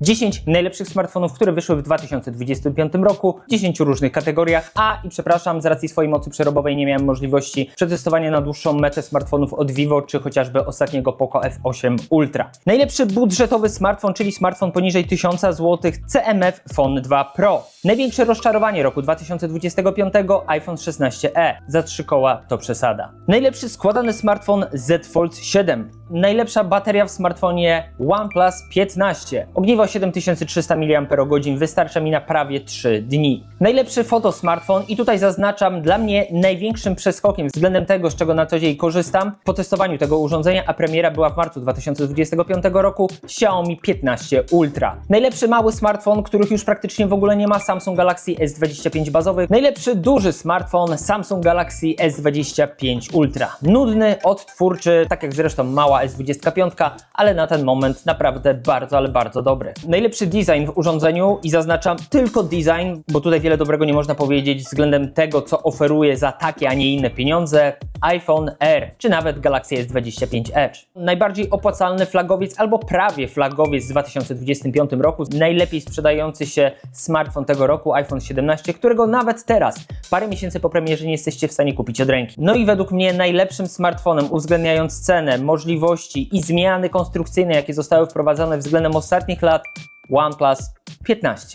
10 najlepszych smartfonów, które wyszły w 2025 roku w 10 różnych kategoriach. A i przepraszam, z racji swojej mocy przerobowej nie miałem możliwości przetestowania na dłuższą metę smartfonów od Vivo czy chociażby ostatniego Poco F8 Ultra. Najlepszy budżetowy smartfon, czyli smartfon poniżej 1000 zł CMF Phone 2 Pro. Największe rozczarowanie roku 2025 iPhone 16e. Za trzy koła to przesada. Najlepszy składany smartfon Z Fold 7. Najlepsza bateria w smartfonie OnePlus 15. Ogniwo 7300 mAh wystarcza mi na prawie 3 dni. Najlepszy fotosmartfon i tutaj zaznaczam dla mnie największym przeskokiem względem tego, z czego na co dzień korzystam po testowaniu tego urządzenia, a premiera była w marcu 2025 roku Xiaomi 15 Ultra. Najlepszy mały smartfon, których już praktycznie w ogóle nie ma, Samsung Galaxy S25 bazowy. Najlepszy duży smartfon Samsung Galaxy S25 Ultra. Nudny, odtwórczy, tak jak zresztą mała S25, ale na ten moment naprawdę bardzo, ale bardzo dobry. Najlepszy design w urządzeniu i zaznaczam tylko design, bo tutaj wiele dobrego nie można powiedzieć względem tego, co oferuje za takie, a nie inne pieniądze iPhone R, czy nawet Galaxy S25 Edge. Najbardziej opłacalny flagowiec albo prawie flagowiec z 2025 roku, najlepiej sprzedający się smartfon tego roku, iPhone 17, którego nawet teraz, parę miesięcy po premierze, nie jesteście w stanie kupić od ręki. No i według mnie najlepszym smartfonem, uwzględniając cenę, możliwości i zmiany konstrukcyjne, jakie zostały wprowadzone względem ostatnich lat, OnePlus 15.